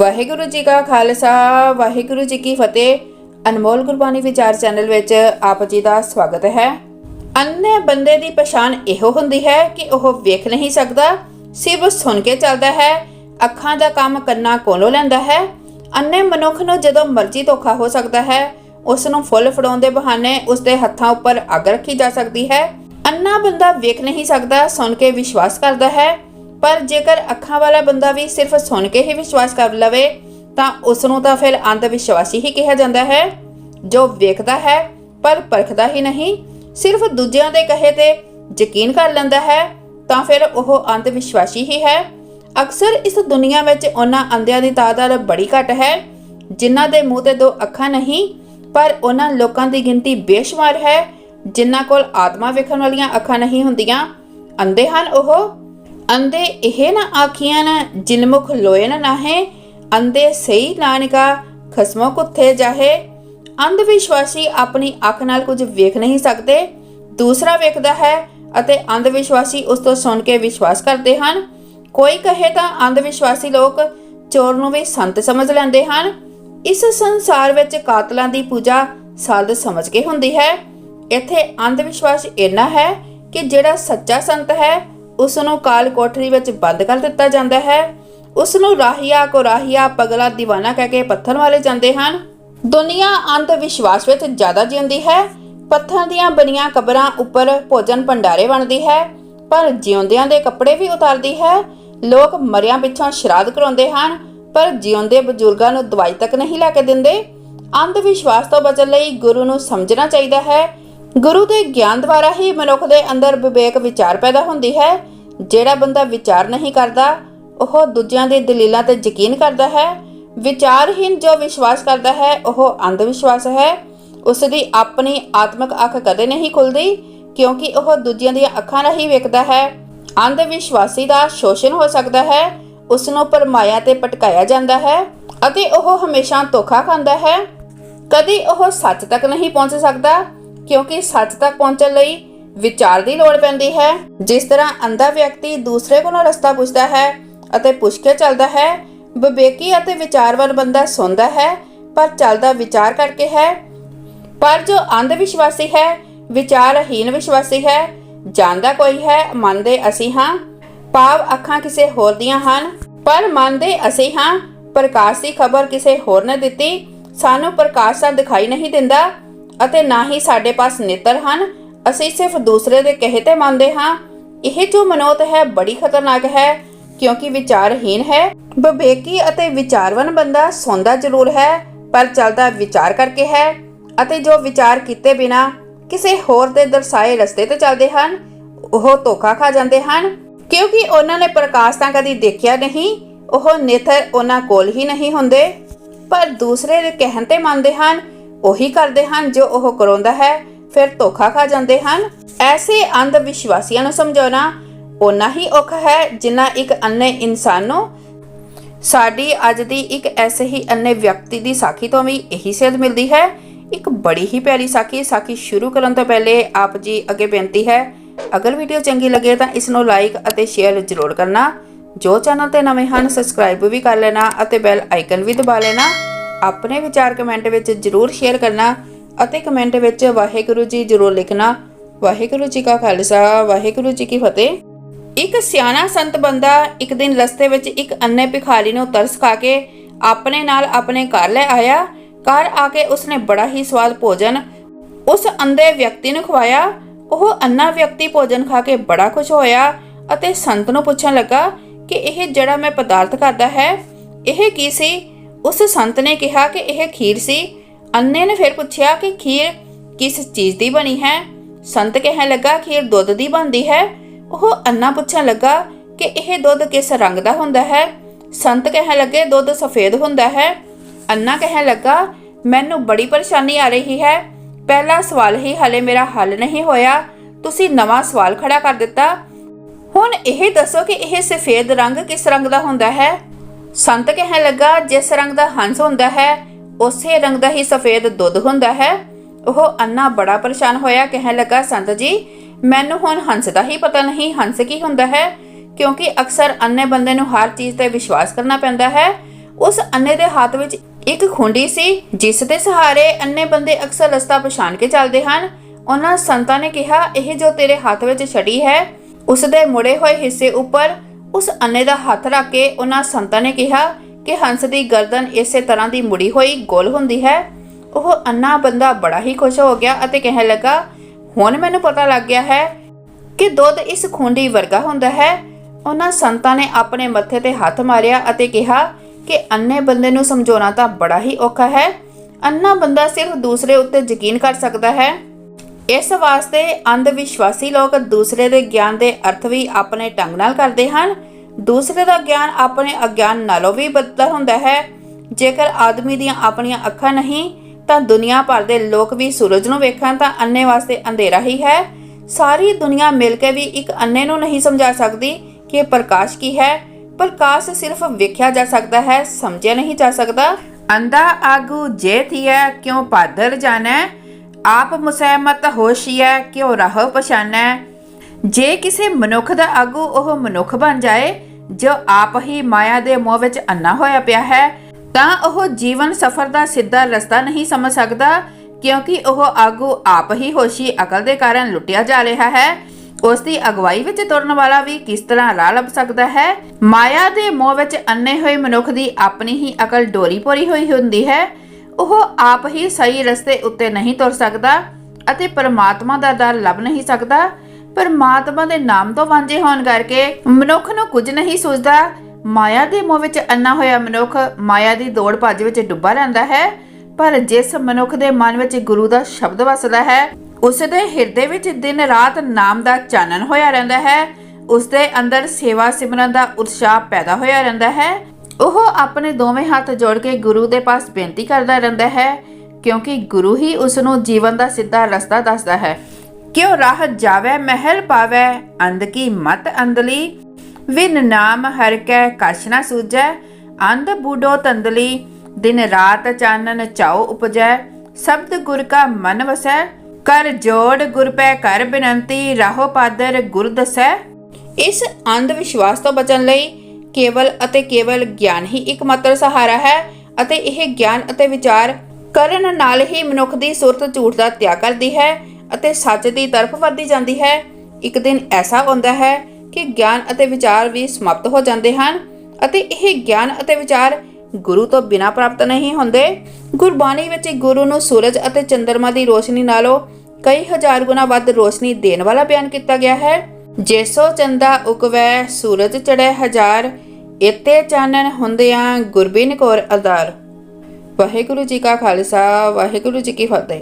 ਵਾਹਿਗੁਰੂ ਜੀ ਕਾ ਖਾਲਸਾ, ਵਾਹਿਗੁਰੂ ਜੀ ਕੀ ਫਤਿਹ। ਅਨਮੋਲ ਗੁਰਬਾਣੀ ਵਿਚਾਰ ਚੈਨਲ ਵਿੱਚ ਆਪ ਜੀ ਦਾ ਸਵਾਗਤ ਹੈ। ਅੰਨੇ ਬੰਦੇ ਦੀ ਪਛਾਣ ਇਹੋ ਹੁੰਦੀ ਹੈ ਕਿ ਉਹ ਵੇਖ ਨਹੀਂ ਸਕਦਾ ਸਿਰਫ ਸੁਣ ਕੇ ਚੱਲਦਾ ਹੈ, ਅੱਖਾਂ ਦਾ ਕੰਮ ਕੰਨਾਂ ਕੋਲੋਂ ਲੈਂਦਾ ਹੈ। ਅੰਨੇ ਮਨੁੱਖ ਨੂੰ ਜਦੋਂ ਮਰਜ਼ੀ ਧੋਖਾ ਹੋ ਸਕਦਾ ਹੈ ਉਸ ਨੂੰ ਫੁੱਲ ਫੜਾਉਣ ਦੇ ਬਹਾਨੇ ਉਸ ਦੇ ਹੱਥਾਂ ਉੱਪਰ ਅੱਗ ਰੱਖੀ ਜਾ ਸਕਦੀ ਹੈ। ਅੰਨਾ ਬੰਦਾ ਵੇਖ ਨਹੀਂ ਸਕਦਾ, ਸੁਣ ਕੇ ਵਿਸ਼ਵਾਸ ਕਰਦਾ ਹੈ। ਪਰ ਜੇਕਰ ਅੱਖਾਂ ਵਾਲਾ ਬੰਦਾ ਵੀ ਸਿਰਫ ਸੁਣ ਕੇ ਹੀ ਵਿਸ਼ਵਾਸ ਕਰ ਲਵੇ, ਤਾਂ ਉਸ ਨੂੰ ਤਾਂ ਫਿਰ ਅੰਧ ਵਿਸ਼ਵਾਸੀ ਹੀ ਕਿਹਾ ਜਾਂਦਾ ਹੈ। ਜੋ ਵੇਖਦਾ ਹੈ, ਪਰ ਪਰਖਦਾ ਹੀ ਨਹੀਂ, ਸਿਰਫ ਦੂਜਿਆਂ ਦੇ ਕਹੇ ਤੇ ਯਕੀਨ ਕਰ ਲੈਂਦਾ ਹੈ, ਤਾਂ ਫਿਰ ਉਹ ਅੰਧ ਵਿਸ਼ਵਾਸੀ ਹੀ ਹੈ। ਅਕਸਰ ਇਸ ਦੁਨੀਆ ਵਿੱਚ ਉਹਨਾਂ ਅੰਧਿਆਂ ਦੀ ਤਾਦਾਦ ਬੜੀ ਘੱਟ ਹੈ, ਜਿਨ੍ਹਾਂ ਦੇ ਮੂੰਹ ਤੇ ਦੋ ਅੱਖਾਂ ਨਹੀਂ, ਪਰ ਉਹਨਾਂ ਲੋਕਾਂ ਦੀ ਗਿਣਤੀ ਬੇਸ਼ੁਮਾਰ ਹੈ, ਜਿਨ੍ਹਾਂ ਕੋਲ ਆਤਮਾ ਵੇਖਣ ਵਾਲੀਆਂ ਅੱਖਾਂ ਨਹੀਂ ਹੁੰਦੀਆਂ। ਅੰਧੇ ਹਨ ਉਹ। ਅੰਦੇ ਇਹ ਨਾ ਆਖੀਆਂ ਨਾ ਜਿਨਮੁਖ ਲੋਏ ਨਾਹੇ, ਅੰਦੇ ਸਹੀ ਨਾਨਕਾ ਖਸਮੋ ਕੁੱਥੇ ਜਾਹੇ। ਅੰਧ ਵਿਸ਼ਵਾਸੀ ਆਪਣੀ ਅੱਖ ਨਾਲ ਕੁਝ ਵੇਖ ਨਹੀਂ ਸਕਦੇ, ਦੂਸਰਾ ਵੇਖਦਾ ਹੈ ਅਤੇ ਅੰਧ ਵਿਸ਼ਵਾਸੀ ਉਸ ਤੋਂ ਸੁਣ ਕੇ ਵਿਸ਼ਵਾਸ ਕਰਦੇ ਹਨ। ਕੋਈ ਕਹੇ ਤਾਂ ਅੰਧ ਵਿਸ਼ਵਾਸੀ ਲੋਕ ਚੋਰ ਨੂੰ ਵੀ ਸੰਤ ਸਮਝ ਲੈਂਦੇ ਹਨ। ਇਸ ਸੰਸਾਰ ਵਿੱਚ ਕਾਤਲਾਂ ਦੀ ਪੂਜਾ ਸਾਧ ਸਮਝ ਕੇ ਹੁੰਦੀ ਹੈ। ਇੱਥੇ ਅੰਧ ਵਿਸ਼ਵਾਸ ਇੰਨਾ ਹੈ ਕਿ ਜਿਹੜਾ ਸੱਚਾ ਸੰਤ ਹੈ ਉਸ ਨੂੰ ਕਾਲ ਕੋਠਰੀ ਵਿੱਚ ਬੰਦ ਕਰ ਦਿੱਤਾ ਜਾਂਦਾ ਹੈ। ਉਸ ਨੂੰ ਰਾਹੀਆ ਕੋਰਾਹੀਆ ਪਗਲਾ دیਵਾਨਾ ਕਹਿ ਕੇ ਪੱਥਰ ਵਾਲੇ ਜਾਂਦੇ ਹਨ। ਦੁਨੀਆ ਅੰਧ ਵਿਸ਼ਵਾਸ ਵਿੱਚ ਜ਼ਿਆਦਾ ਜਿਉਂਦੀ ਹੈ। ਪੱਥਰ ਦੀਆਂ ਬਣੀਆਂ ਕਬਰਾਂ ਉੱਪਰ ਭੋਜਨ ਭੰਡਾਰੇ ਬਣਦੀ ਹੈ, ਪਰ ਜਿਉਂਦਿਆਂ ਦੇ ਕੱਪੜੇ ਵੀ ਉਤਾਰਦੀ ਹੈ। ਲੋਕ ਮਰਿਆਂ ਪਿੱਛੋਂ ਸ਼ਰਾਧ ਕਰਾਉਂਦੇ ਹਨ, ਪਰ ਜਿਉਂਦੇ ਬਜ਼ੁਰਗਾਂ ਨੂੰ ਦਵਾਈ ਤੱਕ ਨਹੀਂ ਲੈ ਕੇ ਦਿੰਦੇ। ਅੰਧ ਵਿਸ਼ਵਾਸ ਤੋਂ ਬਚਣ ਲਈ ਗੁਰੂ ਨੂੰ ਸਮਝਣਾ ਚਾਹੀਦਾ ਹੈ ਗੁਰੂ ਦੇ ਗਿਆਨ ਦੁਆਰਾ ਹੀ ਮਨੁੱਖ ਦੇ ਅੰਦਰ ਵਿਵੇਕ ਵਿਚਾਰ ਪੈਦਾ ਹੁੰਦੀ ਹੈ। ਜਿਹੜਾ ਬੰਦਾ ਵਿਚਾਰ ਨਹੀਂ ਕਰਦਾ, ਉਹ ਦੂਜਿਆਂ ਦੀ ਦਲੀਲਾਂ ਤੇ ਯਕੀਨ ਕਰਦਾ ਹੈ। ਵਿਚਾਰਹੀਨ ਜੋ ਵਿਸ਼ਵਾਸ ਕਰਦਾ ਹੈ, ਉਹ ਅੰਧ ਵਿਸ਼ਵਾਸ ਹੈ। ਉਸ ਦੀ ਆਪਣੀ ਆਤਮਿਕ ਅੱਖ ਕਦੇ ਨਹੀਂ ਖੁੱਲਦੀ, ਕਿਉਂਕਿ ਉਹ ਦੂਜਿਆਂ ਦੀਆਂ ਅੱਖਾਂ ਰਾਹੀਂ ਵੇਖਦਾ ਹੈ। ਅੰਧ ਵਿਸ਼ਵਾਸੀ ਦਾ ਸ਼ੋਸ਼ਣ ਹੋ ਸਕਦਾ ਹੈ ਉਸ ਨੂੰ ਪਰਮਾਇਆ ਤੇ ਪਟਕਾਇਆ ਜਾਂਦਾ ਹੈ ਅਤੇ ਉਹ ਹਮੇਸ਼ਾ ਧੋਖਾ ਖਾਂਦਾ ਹੈ। ਕਦੀ ਉਹ ਸੱਚ ਤੱਕ ਨਹੀਂ ਪਹੁੰਚ ਸਕਦਾ ਕਿਉਂਕਿ ਸੱਚ ਤੱਕ ਪਹੁੰਚਣ ਲਈ ਵਿਚਾਰ ਦੀ ਲੋੜ ਪੈਂਦੀ ਹੈ। ਜਿਸ ਤਰ੍ਹਾਂ ਅੰਧਾ ਵਿਅਕਤੀ ਦੂਸਰੇ ਕੋਲੋਂ ਰਸਤਾ ਪੁੱਛਦਾ ਹੈ ਅਤੇ ਪੁੱਛ ਕੇ ਚੱਲਦਾ ਹੈ, ਵਿਵੇਕੀ ਅਤੇ ਵਿਚਾਰਵਾਨ ਬੰਦਾ ਸੁਣਦਾ ਹੈ, ਪਰ ਚੱਲਦਾ ਵਿਚਾਰ ਕਰਕੇ ਹੈ। ਪਰ ਜੋ ਅੰਧ ਵਿਸ਼ਵਾਸੀ ਹੈ ਵਿਚਾਰਹੀਨ ਵਿਸ਼ਵਾਸੀ ਹੈ, ਜਾਣਦਾ ਕੋਈ ਹੈ, ਮੰਨਦੇ ਅਸੀਂ ਹਾਂ। ਭਾਵ ਅੱਖਾਂ ਕਿਸੇ ਹੋਰ ਦੀਆਂ ਹਨ, ਪਰ ਮੰਨਦੇ ਅਸੀਂ ਹਾਂ। ਪ੍ਰਕਾਸ਼ ਦੀ ਖਬਰ ਕਿਸੇ ਹੋਰ ਨੇ ਦਿੱਤੀ, ਸਾਨੂੰ ਪ੍ਰਕਾਸ਼ ਤਾਂ ਦਿਖਾਈ ਨਹੀਂ ਦਿੰਦਾ। ਅਤੇ ਨਾ ਹੀ ਸਾਡੇ ਪਾਸ ਨੇਤਰ ਹਨ। ਅਸੀਂ ਸਿਰਫ ਦੂਸਰੇ ਦੇ ਕਹੇ ਤੇ ਮੰਨਦੇ ਹਾਂ। ਇਹ ਜੋ ਮਨੋਤ ਹੈ, ਬੜੀ ਖਤਰਨਾਕ ਹੈ, ਕਿਉਂਕਿ ਵਿਚਾਰਹੀਨ ਹੈ। ਵਿਵੇਕੀ ਅਤੇ ਵਿਚਾਰਵਾਨ ਬੰਦਾ ਸੌਂਦਾ ਜ਼ਰੂਰ ਹੈ, ਪਰ ਚੱਲਦਾ ਵਿਚਾਰ ਕਰਕੇ ਹੈ ਅਤੇ ਜੋ ਵਿਚਾਰ ਕੀਤੇ ਬਿਨਾ ਕਿਸੇ ਹੋਰ ਦੇ ਦਰਸਾਏ ਰਸਤੇ ਤੇ ਚੱਲਦੇ ਹਨ, ਉਹ ਧੋਖਾ ਖਾ ਜਾਂਦੇ ਹਨ। ਕਿਉਂਕਿ ਉਹਨਾਂ ਨੇ ਪ੍ਰਕਾਸ਼ ਤਾਂ ਕਦੀ ਦੇਖਿਆ ਨਹੀਂ, ਉਹ ਨੇਤਰ ਉਹਨਾਂ ਕੋਲ ਹੀ ਨਹੀਂ ਹੁੰਦੇ। ਪਰ ਦੂਸਰੇ ਦੇ ਕਹਿਣ ਤੇ ਮੰਨਦੇ ਹਨ ਉਹੀ ਕਰਦੇ ਹਨ ਜੋ ਉਹ ਕਰਾਉਂਦਾ ਹੈ। ਫਿਰ ਧੋਖਾ ਖਾ ਜਾਂਦੇ ਹਨ। ਐਸੇ ਅੰਧ ਵਿਸ਼ਵਾਸੀਆਂ ਨੂੰ ਸਮਝਾਉਣਾ ਉਨਾ ਹੀ ਔਖਾ ਹੈ ਜਿੰਨਾ ਇੱਕ ਅੰਨੇ ਇਨਸਾਨ ਨੂੰ। ਸਾਡੀ ਅੱਜ ਦੀ ਇੱਕ ਐਸੇ ਹੀ ਅੰਨੇ ਵਿਅਕਤੀ ਦੀ ਸਾਖੀ ਤੋਂ ਵੀ ਇਹੀ ਸੇਧ ਮਿਲਦੀ ਹੈ। ਇੱਕ ਬੜੀ ਹੀ ਪਿਆਰੀ ਸਾਖੀ ਸਾਖੀ ਸ਼ੁਰੂ ਕਰਨ ਤੋਂ ਪਹਿਲੇ ਆਪ ਜੀ ਅੱਗੇ ਬੇਨਤੀ ਹੈ, ਅਗਰ ਵੀਡੀਓ ਚੰਗੀ ਲੱਗੇ ਤਾਂ ਇਸ ਨੂੰ ਲਾਈਕ ਅਤੇ ਸ਼ੇਅਰ ਜ਼ਰੂਰ ਕਰਨਾ। ਜੋ ਚੈਨਲ ਤੇ ਨਵੇਂ ਹਨ, ਸਬਸਕ੍ਰਾਈਬ ਵੀ ਕਰ ਲੈਣਾ ਅਤੇ ਬੈਲ ਆਈਕਨ ਵੀ ਦਬਾ ਲੈਣਾ। ਆਪਣੇ ਵਿਚਾਰ ਕਮੈਂਟ ਵਿੱਚ ਜ਼ਰੂਰ ਸ਼ੇਅਰ ਕਰਨਾ ਅਤੇ ਕਮੈਂਟ ਵਿੱਚ ਵਾਹਿਗੁਰੂ ਜੀ ਜ਼ਰੂਰ ਲਿਖਣਾ। ਵਾਹਿਗੁਰੂ ਜੀ ਕਾ ਖਾਲਸਾ, ਵਾਹਿਗੁਰੂ ਜੀ ਕੀ ਫਤਿਹ। ਇੱਕ ਸਿਆਣਾ ਸੰਤ ਬੰਦਾ ਇੱਕ ਦਿਨ ਰਸਤੇ ਵਿੱਚ ਇੱਕ ਅੰਨੇ ਭਿਖਾਰੀ ਨੂੰ ਤਰਸ ਖਾ ਕੇ ਆਪਣੇ ਨਾਲ ਆਪਣੇ ਘਰ ਲੈ ਆਇਆ। ਘਰ ਆ ਕੇ ਉਸਨੇ ਬੜਾ ਹੀ ਸਵਾਦ ਭੋਜਨ ਉਸ ਅੰਧੇ ਵਿਅਕਤੀ ਨੂੰ ਖਵਾਇਆ। ਉਹ ਅੰਨਾ ਵਿਅਕਤੀ ਭੋਜਨ ਖਾ ਕੇ ਬੜਾ ਖੁਸ਼ ਹੋਇਆ ਅਤੇ ਸੰਤ ਨੂੰ ਪੁੱਛਣ ਲੱਗਾ ਕਿ ਇਹ ਜਿਹੜਾ ਮੈਂ ਪਦਾਰਥ ਖਾਦਾ ਹੈ, ਇਹ ਕੀ ਸੀ? ਉਸ ਸੰਤ ਨੇ ਕਿਹਾ ਕਿ ਇਹ ਖੀਰ ਸੀ। ਅੰਨੇ ਨੇ ਫਿਰ ਪੁੱਛਿਆ ਕਿ ਖੀਰ ਕਿਸ ਚੀਜ਼ ਦੀ ਬਣੀ ਹੈ? ਸੰਤ ਕਹਿਣ ਲੱਗਾ, ਖੀਰ ਦੁੱਧ ਦੀ ਬਣਦੀ ਹੈ। ਉਹ ਅੰਨਾ ਪੁੱਛਣ ਲੱਗਾ ਕਿ ਇਹ ਦੁੱਧ ਕਿਸ ਰੰਗ ਦਾ ਹੁੰਦਾ ਹੈ? ਸੰਤ ਕਹਿਣ ਲੱਗੇ, ਦੁੱਧ ਸਫੇਦ ਹੁੰਦਾ ਹੈ। ਅੰਨਾ ਕਹਿਣ ਲੱਗਾ, ਮੈਨੂੰ ਬੜੀ ਪਰੇਸ਼ਾਨੀ ਆ ਰਹੀ ਹੈ। ਪਹਿਲਾ ਸਵਾਲ ਹੀ ਹਲੇ ਮੇਰਾ ਹੱਲ ਨਹੀਂ ਹੋਇਆ। ਤੁਸੀਂ ਨਵਾਂ ਸਵਾਲ ਖੜਾ ਕਰ ਦਿੱਤਾ। ਹੁਣ ਇਹ ਦੱਸੋ ਕਿ ਇਹ ਸਫੇਦ ਰੰਗ ਕਿਸ ਰੰਗ ਦਾ ਹੁੰਦਾ ਹੈ? ਸੰਤ ਕਹਿਣ ਲੱਗਾ, ਜਿਸ ਰੰਗ ਦਾ ਹੰਸ ਹੁੰਦਾ ਹੈ, ਉਸੇ ਰੰਗ ਦਾ ਹੀ ਸਫੇਦ ਦੁੱਧ ਹੁੰਦਾ ਹੈ। ਉਹ ਅੰਨਾ ਬੜਾ ਪਰੇਸ਼ਾਨ ਹੋਇਆ, ਕਹਿਣ ਲੱਗਾ, ਸੰਤ ਜੀ, ਮੈਨੂੰ ਹੁਣ ਹੰਸ ਦਾ ਹੀ ਪਤਾ ਨਹੀਂ, ਹੰਸ ਕੀ ਹੁੰਦਾ ਹੈ, ਕਿਉਂਕਿ ਅਕਸਰ ਅੰਨੇ ਬੰਦੇ ਨੂੰ ਹਰ ਚੀਜ਼ ਤੇ ਵਿਸ਼ਵਾਸ ਕਰਨਾ ਪੈਂਦਾ ਹੈ। ਉਸ ਅੰਨੇ ਦੇ ਹੱਥ ਵਿੱਚ ਇੱਕ ਖੁੰਡੀ ਸੀ, ਜਿਸ ਦੇ ਸਹਾਰੇ ਅੰਨੇ ਬੰਦੇ ਅਕਸਰ ਰਸਤਾ ਪਛਾਣ ਕੇ ਚੱਲਦੇ ਹਨ। ਉਹਨਾਂ ਸੰਤਾਂ ਨੇ ਕਿਹਾ, ਇਹ ਜੋ ਤੇਰੇ ਹੱਥ ਵਿੱਚ ਛੜੀ ਹੈ ਉਸ ਦੇ ਮੁੜੇ ਹੋਏ ਹਿੱਸੇ ਉੱਪਰ ਉਸ ਅੰਨੇ ਦਾ ਹੱਥ ਰੱਖ ਕੇ ਉਹਨਾਂ ਸੰਤਾਂ ਨੇ ਕਿਹਾ ਕਿ ਹੰਸ ਦੀ ਗਰਦਨ ਇਸੇ ਤਰ੍ਹਾਂ ਦੀ ਮੁੜੀ ਹੋਈ ਗੋਲ ਹੁੰਦੀ ਹੈ। ਉਹ ਅੰਨਾ ਬੰਦਾ ਬੜਾ ਹੀ ਖੁਸ਼ ਹੋ ਗਿਆ ਅਤੇ ਕਹਿਣ ਲੱਗਾ, ਹੁਣ ਮੈਨੂੰ ਪਤਾ ਲੱਗ ਗਿਆ ਹੈ ਕਿ ਦੁੱਧ ਇਸ ਖੁੰਡੀ ਵਰਗਾ ਹੁੰਦਾ ਹੈ। ਉਹਨਾਂ ਸੰਤਾਂ ਨੇ ਆਪਣੇ ਮੱਥੇ ਤੇ ਹੱਥ ਮਾਰਿਆ ਅਤੇ ਕਿਹਾ ਕਿ ਅੰਨੇ ਬੰਦੇ ਨੂੰ ਸਮਝਾਉਣਾ ਤਾਂ ਬੜਾ ਹੀ ਔਖਾ ਹੈ। ਅੰਨਾ ਬੰਦਾ ਸਿਰਫ ਦੂਸਰੇ ਉੱਤੇ ਯਕੀਨ ਕਰ ਸਕਦਾ ਹੈ। ਇਸ ਵਾਸਤੇ ਅੰਧ ਵਿਸ਼ਵਾਸੀ ਲੋਕ ਦੂਸਰੇ ਦੇ ਗਿਆਨ ਦੇ ਅਰਥ ਵੀ ਆਪਣੇ ਢੰਗ ਨਾਲ ਕਰਦੇ ਹਨ। ਦੂਸਰੇ ਦਾ ਗਿਆਨ ਆਪਣੇ ਅਗਿਆਨ ਨਾਲੋਂ ਵੀ ਬਦਤਰ ਹੁੰਦਾ ਹੈ। ਜੇਕਰ ਆਦਮੀ ਦੀਆਂ ਆਪਣੀਆਂ ਅੱਖਾਂ ਨਹੀਂ, ਤਾਂ ਦੁਨੀਆ ਭਰ ਦੇ ਲੋਕ ਵੀ ਸੂਰਜ ਨੂੰ ਵੇਖਣ ਤਾਂ ਅੰਨੇ ਵਾਸਤੇ ਅੰਧੇਰਾ ਹੀ ਹੈ। ਸਾਰੀ ਦੁਨੀਆ ਮਿਲ ਕੇ ਵੀ ਇੱਕ ਅੰਨੇ ਨੂੰ ਨਹੀਂ ਸਮਝਾ ਸਕਦੀ ਕਿ ਪ੍ਰਕਾਸ਼ ਕੀ ਹੈ। ਪ੍ਰਕਾਸ਼ ਸਿਰਫ ਵੇਖਿਆ ਜਾ ਸਕਦਾ ਹੈ, ਸਮਝਿਆ ਨਹੀਂ ਜਾ ਸਕਦਾ। ਅੰਦਾ ਆਗੂ ਜੇ ਥੀਐ, ਕਿਉਂ ਪਾਦਰ ਜਾਣਾ? ਆਪ ਮੁਸਹਿਮਤ ਹੋਸ਼ੀਐ ਕਿਉ ਰਾਹ ਪਛਾਨੈ? ਜੇ ਕਿਸੇ ਮਨੁੱਖ ਦਾ ਆਗੂ ਉਹ ਮਨੁੱਖ ਬਣ ਜਾਏ, ਜੋ ਆਪ ਹੀ ਮਾਇਆ ਦੇ ਮੋਹ ਵਿੱਚ ਅੰਨਾ ਹੋਇਆ ਪਿਆ ਹੈ, ਤਾਂ ਉਹ ਜੀਵਨ ਸਫਰ ਦਾ ਸਿੱਧਾ ਰਸਤਾ ਨਹੀਂ ਸਮਝ ਸਕਦਾ, ਕਿਉਂਕਿ ਉਹ ਆਗੂ ਆਪ ਹੀ ਹੋਸ਼ੀ ਅਕਲ ਦੇ ਕਾਰਨ ਲੁੱਟਿਆ ਜਾ ਰਿਹਾ ਹੈ। ਉਸ ਦੀ ਅਗਵਾਈ ਵਿੱਚ ਤੁਰਨ ਵਾਲਾ ਵੀ ਕਿਸ ਤਰ੍ਹਾਂ ਰਾਹ ਲੱਭ ਸਕਦਾ ਹੈ? ਮਾਇਆ ਦੇ ਮੋਹ ਵਿੱਚ ਅੰਨੇ ਹੋਏ ਮਨੁੱਖ ਦੀ ਆਪਣੀ ਹੀ ਅਕਲ ਡੋਰੀ ਪੋਰੀ ਹੋਈ ਹੁੰਦੀ ਹੈ। ਉਹ ਆਪ ਹੀ ਸਹੀ ਰਸਤੇ ਉੱਤੇ ਨਹੀਂ ਤੁਰ ਸਕਦਾ ਅਤੇ ਪਰਮਾਤਮਾ ਦਾ ਦਰ ਲੱਭ ਨਹੀਂ ਸਕਦਾ। ਪਰਮਾਤਮਾ ਦੇ ਨਾਮ ਤੋਂ ਵਾਂਝੇ ਹੋਣ ਕਰਕੇ ਮਨੁੱਖ ਨੂੰ ਕੁਝ ਨਹੀਂ ਸੋਚਦਾ। ਮਾਇਆ ਦੇ ਮੋਹ ਵਿੱਚ ਅੰਨਾ ਹੋਇਆ ਮਨੁੱਖ ਮਾਇਆ ਦੀ ਦੌੜ ਭੱਜ ਵਿੱਚ ਡੁੱਬਾ ਰਹਿੰਦਾ ਹੈ। ਪਰ ਜਿਸ ਮਨੁੱਖ ਦੇ ਮਨ ਵਿੱਚ ਗੁਰੂ ਦਾ ਸ਼ਬਦ ਵਸਦਾ ਹੈ ਉਸ ਦੇ ਹਿਰਦੇ ਵਿੱਚ ਦਿਨ ਰਾਤ ਨਾਮ ਦਾ ਚਾਨਣ ਹੋਇਆ ਰਹਿੰਦਾ ਹੈ। ਉਸ ਦੇ ਅੰਦਰ ਸੇਵਾ ਸਿਮਰਨ ਦਾ ਉਤਸ਼ਾਹ ਪੈਦਾ ਹੋਇਆ ਰਹਿੰਦਾ ਹੈ। ਉਹ ਆਪਣੇ ਦੋਵੇਂ ਹੱਥ ਜੋੜ ਕੇ ਗੁਰੂ ਦੇ ਪਾਸ ਬੇਨਤੀ ਕਰਦਾ ਰਹਿੰਦਾ ਹੈ, ਕਿਉਂਕਿ ਗੁਰੂ ਹੀ ਉਸ ਨੂੰ ਜੀਵਨ ਦਾ ਸਿੱਧਾ ਰਸਤਾ ਦੱਸਦਾ ਹੈ। ਕਿਉ ਰਾਹ ਜਾਵੇ, ਮਹਿਲ ਪਾਵੇ, ਅੰਧ ਕੀ ਮਤ ਅੰਦਲੀ ਵਿਨ ਨਾਮ ਹਰ ਕੈ ਕਛ ਨਾ ਸੂਝੈ, ਅੰਧ ਬੂਡੋ ਤੰਦਲੀ, ਦਿਨ ਰਾਤ ਚਾਨਨ ਚਾਉ ਉਪਜੈ, ਸ਼ਬਦ ਗੁਰ ਕਾ ਮਨ ਵਸੈ, ਕਰ ਜੋੜ ਗੁਰ ਪੈ ਕਰ ਬਿਨੰਤੀ, ਰਾਹੋ ਪਾਦਰ ਗੁਰ ਦਸੈ। ਇਸ ਅੰਧ ਵਿਸ਼ਵਾਸ ਤੋਂ ਬਚਣ ਲਈ ਕੇਵਲ ਅਤੇ ਕੇਵਲ ਗਿਆਨ ਹੀ ਇੱਕਮਾਤਰ ਸਹਾਰਾ ਹੈ ਅਤੇ ਇਹ ਗਿਆਨ ਅਤੇ ਵਿਚਾਰ ਕਰਨ ਨਾਲ ਹੀ ਮਨੁੱਖ ਦੀ ਸੁਰਤ ਝੂਠ ਦਾ ਤਿਆਗ ਕਰਦੀ ਹੈ ਅਤੇ ਸੱਚ ਦੀ ਤਰਫ ਵੱਧਦੀ ਜਾਂਦੀ ਹੈ। ਇੱਕ ਦਿਨ ਐਸਾ ਹੁੰਦਾ ਹੈ ਕਿ ਗਿਆਨ ਅਤੇ ਵਿਚਾਰ ਵੀ ਸਮਾਪਤ ਹੋ ਜਾਂਦੇ ਹਨ ਅਤੇ ਇਹ ਗਿਆਨ ਅਤੇ ਵਿਚਾਰ ਗੁਰੂ ਤੋਂ ਬਿਨਾਂ ਪ੍ਰਾਪਤ ਨਹੀਂ ਹੁੰਦੇ। ਗੁਰਬਾਣੀ ਵਿੱਚ ਗੁਰੂ ਨੂੰ ਸੂਰਜ ਅਤੇ ਚੰ드ਰਮਾ ਦੀ ਰੋਸ਼ਨੀ ਨਾਲੋਂ ਕਈ ਹਜ਼ਾਰ ਗੁਣਾ ਵੱਧ ਰੋਸ਼ਨੀ ਦੇਣ ਵਾਲਾ ਬਿਆਨ ਕੀਤਾ ਗਿਆ ਹੈ। ਜੇਸੋ ਚੰਦਾ ਉਕਵੈ ਸੂਰਜ ਚੜ੍ਹੈ ਹਜ਼ਾਰ ਇਤੇ ਚਾਨਣ ਹੁੰਦਿਆਂ ਗੁਰਬਿਨ ਕੌਰ ਅਦਾਰ ਵਾਹਿਗੁਰੂ ਜੀ ਕਾ ਖਾਲਸਾ, ਵਾਹਿਗੁਰੂ ਜੀ ਕੀ ਫਤਿਹ।